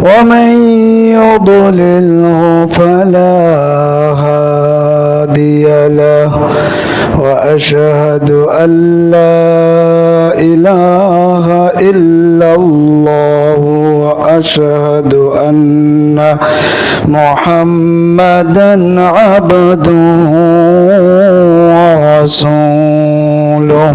ومن يضلله فلا هادي له وأشهد أن لا إله إلا الله وأشهد أن محمدا عبده ورسوله.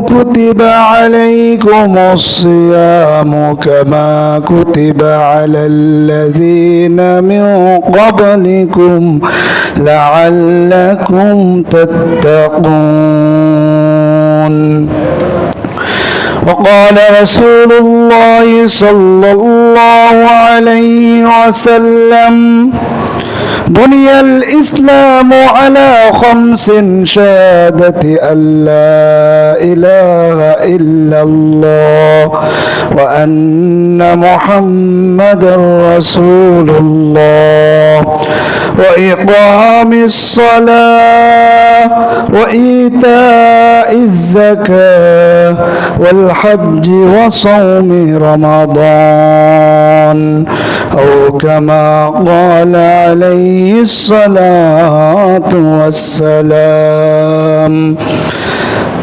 كتب عليكم الصيام كما كتب على الذين من قبلكم لعلكم تتقون. وقال رسول الله صلى الله عليه وسلم بني الإسلام على خمس شهادة أن لا إله إلا الله وأن محمدا رسول الله. وإقام الصلاة وإيتاء الزكاة والحج وصوم رمضان. أو كما قال عليه الصلاة والسلام.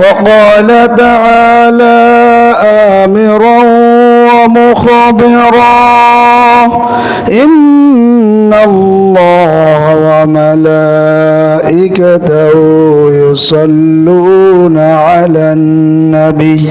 وقال تعالى آمرا ومخبرا إن الله وملائكته يصلون على النبي.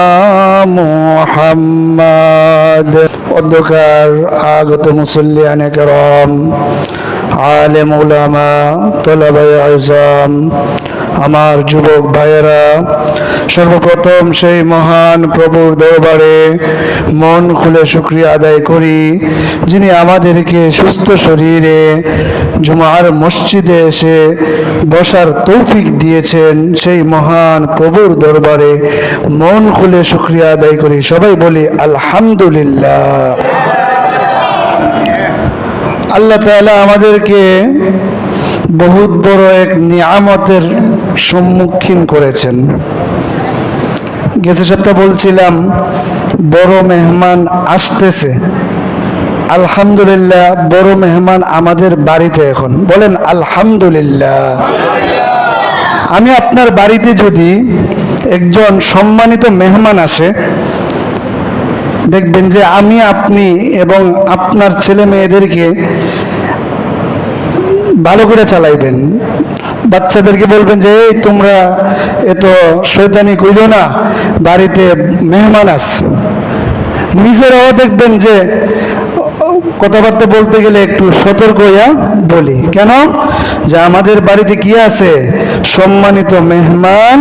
মুহাম্মদ। অধ্যকার আগত মুসল্লিয়ানে কেরম। আলেম উলামা তোলাবাই আজম, আমার যুবক ভাইয়েরা, সর্বপ্রথম সেই মহান প্রভুর দরবারে মন খুলে শুক্রিয়া আদায় করি, যিনি আমাদেরকে সুস্থ শরীরে জুমার মসজিদে এসে বসার তৌফিক দিয়েছেন, সেই মহান প্রভুর দরবারে মন খুলে শুক্রিয়া আদায় করি। সবাই বলি, আলহামদুলিল্লাহ। আল্লাহ তাআলা আমাদেরকে বহুত বড় এক নিয়ামতের সম্মুখীন করেছেন। গেছে সপ্তাহ বলছিলাম, বড় মেহমান আসতেছে। আলহামদুলিল্লাহ, বড় মেহমান আমাদের বাড়িতে এখন। বলেন, আলহামদুলিল্লাহ। আমি আপনার বাড়িতে যদি একজন সম্মানিত মেহমান আসে, দেখবেন যে আমি, আপনি এবং আপনার ছেলে মেয়েদেরকে ভালো করে চালাইবেন। বাচ্চাদেরকে বলবেন যে, এই তোমরা এত শৈতানি কইল না, বাড়িতে মেহমান আছে। নিজেরাও দেখবেন যে কথাবার্তা বলতে গেলে একটু সতর্ক হইয়া বলি। কেন? যে আমাদের বাড়িতে কি আছে? সম্মানিত মেহমান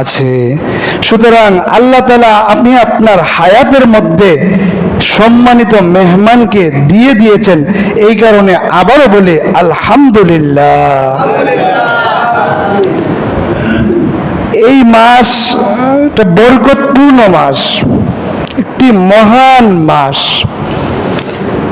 আছে। সুতরাং আল্লাহ তালা আপনি আপনার হায়াতের মধ্যে সম্মানিত মেহমানকে দিয়ে দিয়েছেন। এই কারণে আবারও বলে, আলহামদুলিল্লাহ। এই মাস বরকতপূর্ণ মাস, একটি মহান মাস।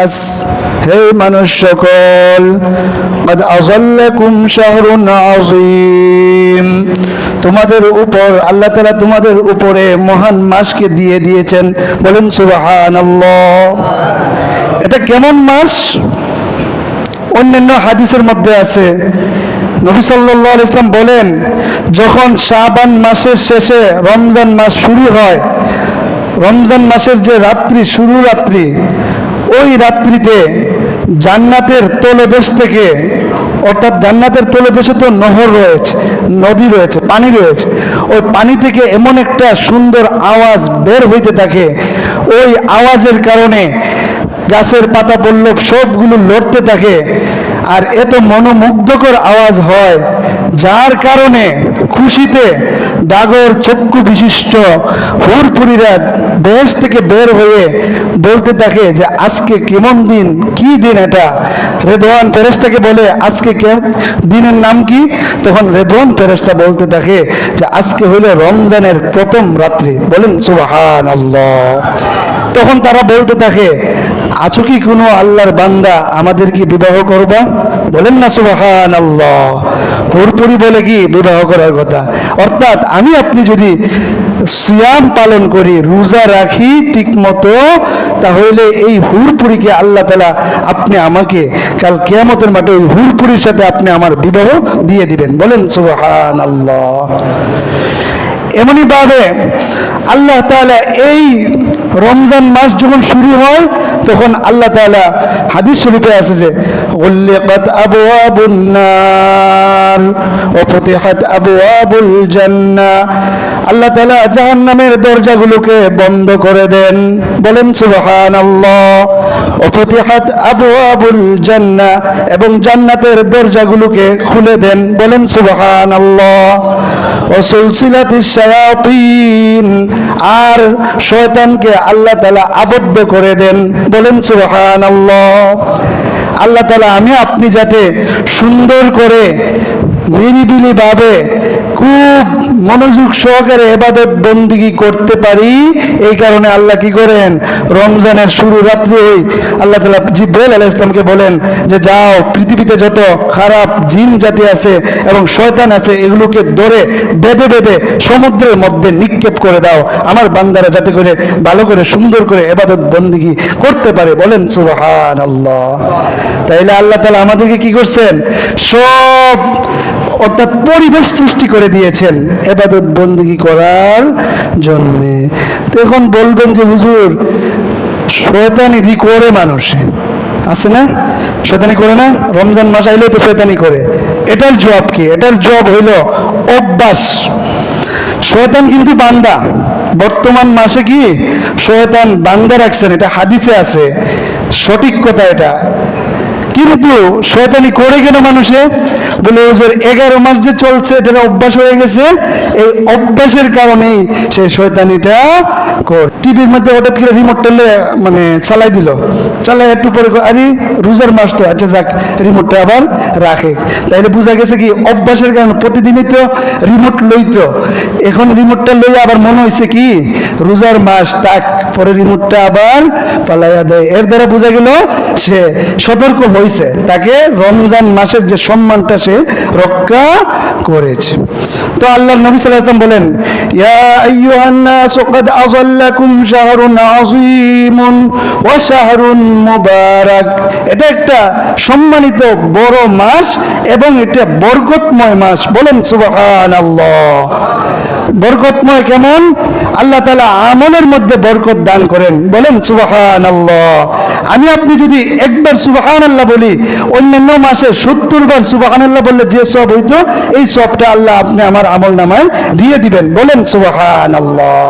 নাস হে মানুষ সকল قد أظلكم شهر عظيم তোমাদের উপর আল্লাহ তাআলা তোমাদের উপরে মহান মাসকে দিয়ে দিয়েছেন বলেন সুবহানাল্লাহ এটা কেমন মাস অন্যান্য হাদিসের মধ্যে আছে নবী সাল্লাল্লাহু আলাইহি ইসলাম বলেন যখন শাবান মাসের শেষে রমজান মাস শুরু হয় রমজান মাসের যে রাত্রি শুরু রাত্রি ওই রাত্রিতে জান্নাতের তলদেশ থেকে, অর্থাৎ জান্নাতের তলদেশে তো নহর রয়েছে, নদী রয়েছে, পানি রয়েছে, ওই পানি থেকে এমন একটা সুন্দর আওয়াজ বের হইতে থাকে। ওই আওয়াজের কারণে গাছের পাতা পল্লব সবগুলো লড়তে থাকে। আর এত মনোমুগ্ধকর আওয়াজ হয়, যার কারণে খুশিতে ডাগর চক্ষু বিশিষ্ট হুরপুরীরা দেশ থেকে বের হয়ে বলতে থাকে যে, আজকে কেমন দিন? কি দিন এটা? রেদওয়ান ফেরেস্তাকে বলে, আজকে কে দিনের নাম কি? তখন রেদওয়ান ফেরেস্তা বলতে থাকে যে, আজকে হইলে রমজানের প্রথম রাত্রি। বলেন সুবাহান তখন তারা বলতে থাকে, আছো কি কোনো আল্লাহর বান্দা আমাদের কি বিবাহ করবা? বলেন না সুবাহান আল্লাহ হুরপুরি বলে কি, বিবাহ করার কথা। অর্থাৎ আমি আপনি যদি সিয়াম পালন করি, রোজা রাখি ঠিক মতো তাহলে এই হুরপুরিকে আল্লাহ তালা আপনি আমাকে কাল কেয়ামতের মাঠে ওই হুরপুরির সাথে আপনি আমার বিবাহ দিয়ে দিবেন। বলেন সুবাহান আল্লাহ এমনই ভাবে আল্লাহ তাআলা এই রমজান মাস যখন শুরু হয়, তখন আল্লাহ তালা হাদিস শরীফে আছে যে, উল্লিকাত আবওয়াবুন নার ওয়া ফুতিহাত আবওয়াবুল জান্নাহ আল্লাহ তাআলা জাহান্নামের দরজাগুলোকে বন্ধ করে দেন। বলেন, সুবহানাল্লাহ ওয়া ফুতিহাত আবওয়াবুল জান্নাহ এবং জান্নাতের দরজাগুলোকে খুলে দেন। বলেন, সুবহানাল্লাহ ও সুলসিলাতিস শায়াতিন। আর শয়তানকে আল্লাহ তালা আবদ্ধ করে দেন। বলেন সুহান আল্লাহ আল্লাহ তালা আমি আপনি যাতে সুন্দর করে নিরিবিলি ভাবে খুব মনোযোগ সহকারে এবাদত বন্দিগি করতে পারি। এই কারণে আল্লাহ কি করেন? রমজানের শুরু রাত্রি আল্লাহ তালা জিব্রাইল আলাহ ইসলামকে বলেন যে, যাও, পৃথিবীতে যত খারাপ জিন জাতি আছে এবং শয়তান আছে, এগুলোকে ধরে বেঁধে বেঁধে সমুদ্রের মধ্যে নিক্ষেপ করে দাও। আমার বান্দারা যাতে করে ভালো করে, সুন্দর করে এবাদত বন্দিগি করতে পারে। বলেন সুবহান আল্লাহ তাইলে আল্লাহ তালা আমাদেরকে কি করছেন? সব অর্থাৎ পরিবেশ সৃষ্টি করে দিয়েছেন এবাদত বন্দিগি করার জন্যে। তো এখন বলবেন যে, হুজুর, শয়তানি দি করে মানুষ। আছে না? শয়তানি করে না? রমজান মাস আইলেও তো শয়তানি করে। এটার জব কি? এটার জব হইল অভ্যাস। শয়তান কিন্তু বান্দা। বর্তমান মাসে কি? শয়তান বান্দা রাখছেন। এটা হাদিসে আছে। সঠিক কথা এটা। কিন্তু শয়তানি করে কেন মানুষে? বলে ওজোর এগারো মাস যে চলছে এটা অভ্যাস হয়ে গেছে। এই অভ্যাসের কারণেই সে শয়তানিটা টিভির মধ্যে হঠাৎ করে রিমোট টেলে মানে চালাই দিল। চালাই একটু পরে আরে, রোজার মাস তো আচ্ছা যাক রিমোটটা আবার রাখে। তাইলে বোঝা গেছে কি, অভ্যাসের কারণে প্রতিদিনই তো রিমোট লইতো। এখন রিমোটটা লই আবার মনে হয়েছে কি, রোজার মাস, তাক, পরে রিমোটটা আবার পালাইয়া দেয়। এর দ্বারা বোঝা গেল, সে সতর্ক হয়েছে তাকে রমজান মাসের যে সম্মানটা, সে রক্ষা করেছে। তো আল্লাহ নবী সাল্লাল্লাহু আলাইহি ওয়াসাল্লাম বলেন এটা একটা সম্মানিত বড় মাস এবং এটা বরকতময় মাস। বলেন বরকতময় কেমন? আল্লাহ তালা আমলের মধ্যে বরকত দান করেন। বলেন সুবাহান আল্লাহ আমি আপনি যদি একবার সুবাহান আল্লাহ বলি, অন্যান্য মাসে সত্তর বার সুবাহান আল্লাহ বললে যে সব হইতো, এই সবটা আল্লাহ আপনি আমার আমল নামায় দিয়ে দিবেন। বলেন সুবাহান আল্লাহ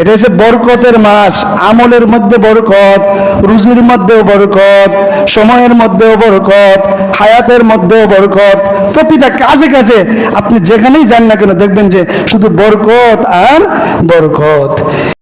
এটা হচ্ছে বরকতের মাস। আমলের মধ্যে বরকত, রুজির মধ্যেও বরকত, সময়ের মধ্যেও বরকত, হায়াতের মধ্যেও বরকত। প্রতিটা কাজে কাজে আপনি যেখানেই যান না কেন দেখবেন যে শুধু বরকত আর বরকত।